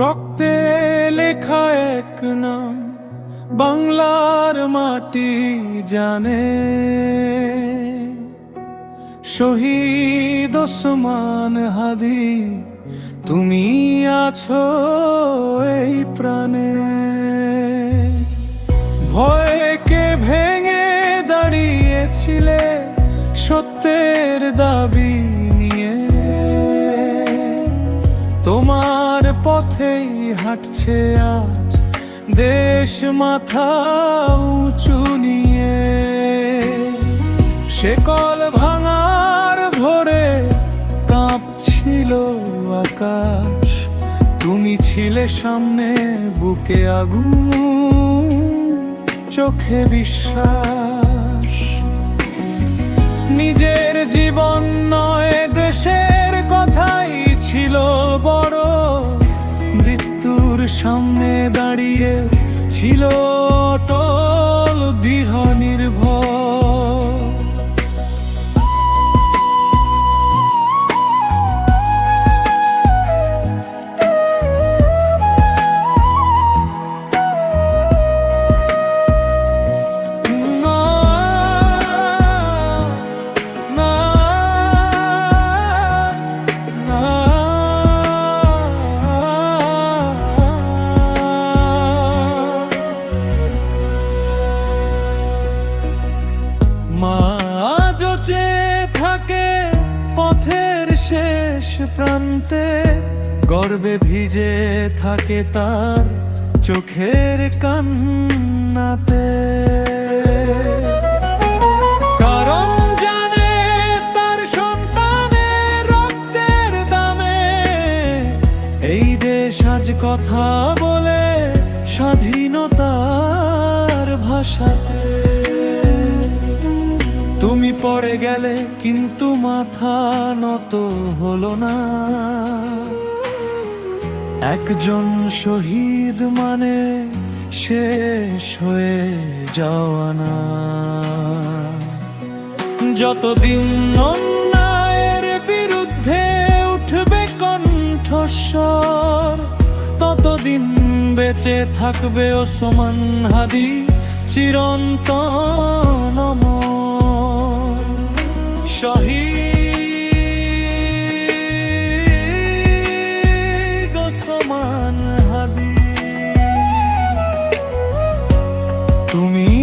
রক্তে লেখা এক নাম, বাংলার মাটি জানে। শহীদ সমান হাদি, তুমি আছো এই প্রাণে। ভয়কে ভেঙে দাঁড়িয়েছিলে সত্যের দাবি নিয়ে। তোমার পথেই হাঁটছে আজ। দেশ মাথা উঁচু নিয়ে। সেকল ভাঙার ভোরে কাঁপছিল আকাশ। তুমি ছিলে সামনে বুকে আগুন, চোখে বিশ্বাস। নিজের জীবন দাঁড়িয়ে ছিল থাকে পথের শেষ প্রান্তে। গর্বে ভিজে থাকে তার চোখের কান্নাতে। কারণ জানে তার রক্তের দামে। এই দেশ আজ কথা বলে স্বাধীনতার ভাষাতে। তুমি পড়ে গেলে কিন্তু মাথা নত হলো না। একজন শহীদ মানে শেষ হয়ে যাওয়া না। যতদিন অন্যায়ের বিরুদ্ধে উঠবে কণ্ঠস্বর, ততদিন বেঁচে থাকবে ওসমান হাদি, চিরন্তন তুমি